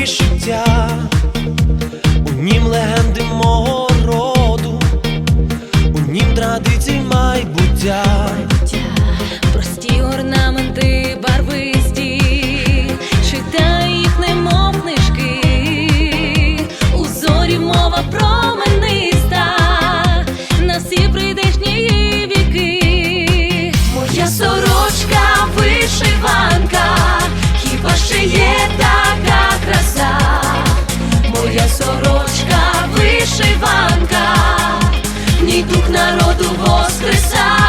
вишиття, у нім легенди мого роду, у нім традицій майбуття. Прості орнаменти Воскреса.